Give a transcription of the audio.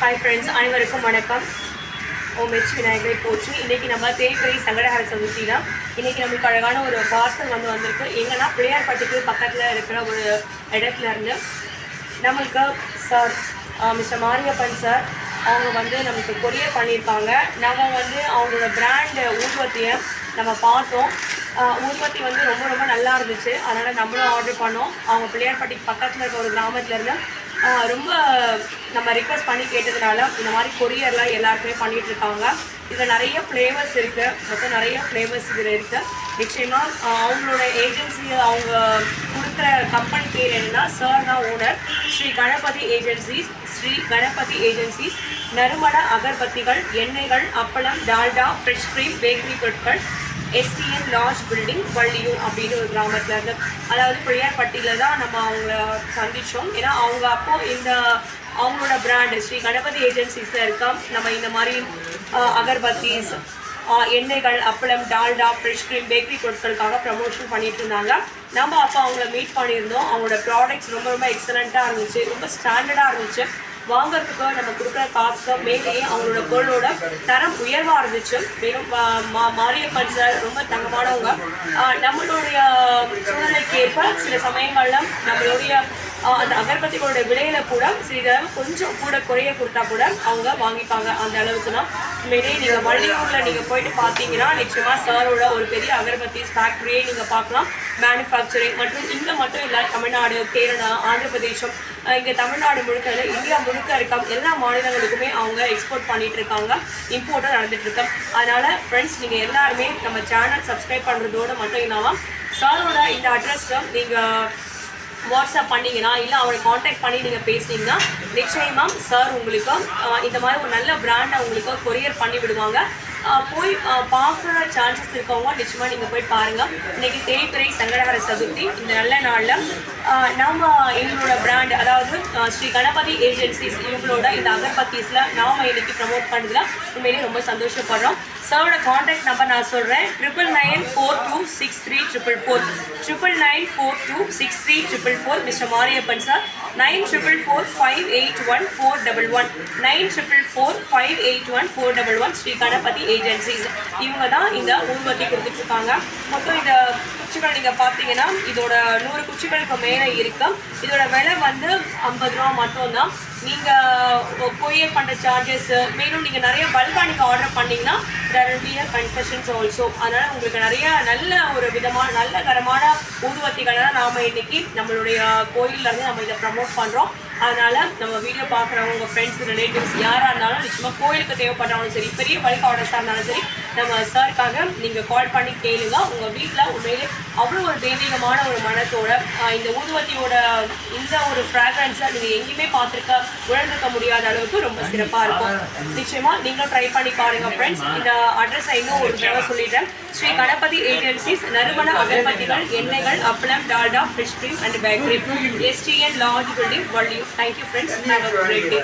Hi friends அனைவருக்கும் வணக்கம். ஓம் H விநாயகரை போச்சு இன்றைக்கி நம்ம தேய்பிரை சங்கடஹர சதுர்த்தி தான். இன்றைக்கி நம்மளுக்கு அழகான ஒரு பார்சல் வந்து வந்திருக்கு. எங்கன்னா பிள்ளையார்பட்டிக்கு பக்கத்தில் இருக்கிற ஒரு இடத்துல இருந்து நம்மளுக்கு சார் மிஸ்டர் மாரியப்பன் சார் அவங்க வந்து நமக்கு கொரியர் பண்ணியிருக்காங்க. நம்ம வந்து அவங்களோட பிராண்ட் ஊர்வத்தியை நம்ம பார்த்தோம். ஊர்வத்தி வந்து ரொம்ப ரொம்ப நல்லா இருந்துச்சு. அதனால் நம்மளும் ஆர்டர் பண்ணோம். அவங்க பிள்ளையார்பட்டிக்கு பக்கத்தில் இருக்க ஒரு கிராமத்துலேருந்து ரொம்ப நம்ம ரிக்வஸ்ட் பண்ணி கேட்டதுனால இந்த மாதிரி கொரியர்லாம் எல்லாருக்குமே பண்ணிட்டு இருக்காங்க. இதில் நிறைய ஃப்ளேவர்ஸ் இருக்குது மொத்தம் நிறைய ஃப்ளேவர்ஸ் இதில் இருக்குது நிச்சயமாக அவங்களோட ஏஜென்சி அவங்க கொடுக்குற கம்பெனி பேர் என்னன்னா சார் தான் owner Sri Ganapathi agencies Sri Ganapathi agencies நறுமண அகர்பத்திகள் எண்ணெய்கள் அப்பளம் டால்டா ஃப்ரெஷ் க்ரீம் பேக்கரி பொருட்கள் எஸ்டிஎன் லார்ஜ் பில்டிங் வள்ளியூர் அப்படின்னு ஒரு கிராமத்தில் இருந்து அதாவது பிள்ளையார்பட்டியில் தான் நம்ம அவங்கள சந்தித்தோம் ஏன்னா அவங்க அப்போ இந்த அவங்களோட பிராண்டு ஸ்ரீ கணபதி ஏஜென்சிஸில் இருக்கா நம்ம இந்த மாதிரி அகர்பத்திஸ் எண்ணெய்கள் appalam Dalda fresh cream bakery பொருட்களுக்காக promotion பண்ணிட்டு இருந்தாங்க. நம்ம அப்போ அவங்கள மீட் பண்ணியிருந்தோம். அவங்களோட ப்ராடக்ட்ஸ் ரொம்ப ரொம்ப எக்ஸலண்ட்டாக இருந்துச்சு. ரொம்ப ஸ்டாண்டர்டாக இருந்துச்சு. வாங்குறதுக்கு நம்ம கொடுக்குற காசுக்கு மேலேயே அவங்களோட பொருளோட தரம் உயர்வாக இருந்துச்சு. மேலும் மா- மா- மாரியப்பன் சார் ரொம்ப தங்கமானவங்க. நம்மளுடைய சூழ்நிலைக்கு ஏற்ப சில சமயங்கள்ல நம்மளுடைய அந்த அகர்பத்திகளோட விலையில கூட சிறிதளவு கொஞ்சம் கூட குறைய கொடுத்தா கூட அவங்க வாங்கிப்பாங்க. அந்த அளவுக்கு தான். உண்மையிலேயே நீங்கள் வள்ளியூரில் நீங்கள் போயிட்டு பார்த்தீங்கன்னா நிச்சயமாக சாரோட ஒரு பெரிய அகர்பத்திஸ் ஃபேக்ட்ரியே நீங்கள் பார்க்கலாம். மேனுஃபேக்சரிங் மற்றும் இங்கே மட்டும் இல்லை தமிழ்நாடு கேரளா ஆந்திர பிரதேசம் இங்கே தமிழ்நாடு முழுக்க இந்தியா முழுக்க இருக்க எல்லா மாநிலங்களுக்குமே அவங்க எக்ஸ்போர்ட் பண்ணிட்டு இருக்காங்க. இம்போர்ட்டும் நடந்துட்டு இருக்கோம் அதனால ஃப்ரெண்ட்ஸ் நீங்கள் எல்லாருமே நம்ம சேனல் சப்ஸ்கிரைப் பண்ணுறதோட மட்டும் இல்லாமல் சாரோட இந்த அட்ரஸில் நீங்கள் வாட்ஸ்அப் பண்ணீங்கன்னா இல்லை அவரை காண்டாக்ட் பண்ணி நீங்கள் பேசுனீங்கன்னா நிச்சயமாக சார் உங்களுக்கு இந்த மாதிரி ஒரு நல்ல பிராண்டை உங்களுக்கு கொரியர் பண்ணி விடுவாங்க. போய் பார்க்குற சான்சஸ் இருக்கவங்க நிச்சயமாக நீங்கள் போய் பாருங்கள் இன்றைக்கி தேய்பிரை சங்கடகர சதுர்த்தி இந்த நல்ல நாளில் நாம் இவங்களோட பிராண்ட் அதாவது ஸ்ரீ கணபதி ஏஜென்சிஸ் இவங்களோட இந்த அகர்பத்தீஸில் நாம் இன்னைக்கு ப்ரமோட் பண்ணுறதுல உண்மையிலேயே ரொம்ப சந்தோஷப்படுறோம். சாரோட காண்டாக்ட் நம்பர் நான் சொல்கிறேன் triple nine four two six three triple four triple nine four two six three triple four mister Mariyappan sir nine triple four five eight one four double one nine triple four five eight one four double one Shri Ganapathi agencies இவங்க தான் இந்த ஊர்வத்தி கொடுத்துட்ருக்காங்க மொத்தம் இந்த குச்சிகள் நீங்கள் பார்த்தீங்கன்னா இதோட நூறு குச்சிகளுக்கு மேலே இருக்கு இதோட விலை வந்து ஐம்பது ரூபா மட்டும்தான். நீங்கள் கொரியர் பண்ணுற சார்ஜஸ் மேலும் நீங்கள் நிறைய பல்காக நீங்கள் ஆர்டர் பண்ணிங்கன்னா there will be concessions also அதனால் உங்களுக்கு நிறைய நல்ல ஒரு விதமான நல்ல தரமான ஊதுவத்திகளை தான் நாம் இன்னைக்கு நம்மளுடைய கோயிலேருந்து நம்ம இதை ப்ரமோட் பண்ணுறோம் அதனால் நம்ம வீடியோ பார்க்குறவங்க உங்கள் ஃப்ரெண்ட்ஸ் ரிலேட்டிவ்ஸ் யாராக இருந்தாலும் நிச்சயமாக கோயிலுக்கு தேவைப்பட்டாலும் சரி பெரிய பல்க் ஆர்டர்ஸாக இருந்தாலும் சரி நம்ம சாருக்காக நீங்கள் கால் பண்ணி கேளுங்க. உங்கள் வீட்டில் உண்மையிலே அவ்வளோ ஒரு தெய்வீகமான ஒரு மனத்தோட இந்த ஊதுவத்தியோட இந்த ஒரு ஃப்ராக்ரன்ஸை நீங்கள் எங்கேயுமே பார்த்துருக்க உணர்ந்துக்க முடியாத அளவுக்கு ரொம்ப சிறப்பாக இருக்கும். நிச்சயமாக நீங்களும் ட்ரை பண்ணி பாருங்கள் ஃப்ரெண்ட்ஸ் இந்த அட்ரஸை இன்னும் ஒரு தடவை சொல்லிடுறேன். ஸ்ரீ கணபதி ஏஜென்சிஸ் நறுமண அகர்பத்திகள் எண்ணெய்கள் appalam Dalda fish cream and bakery STN large building Valliyur thank you friends have a great day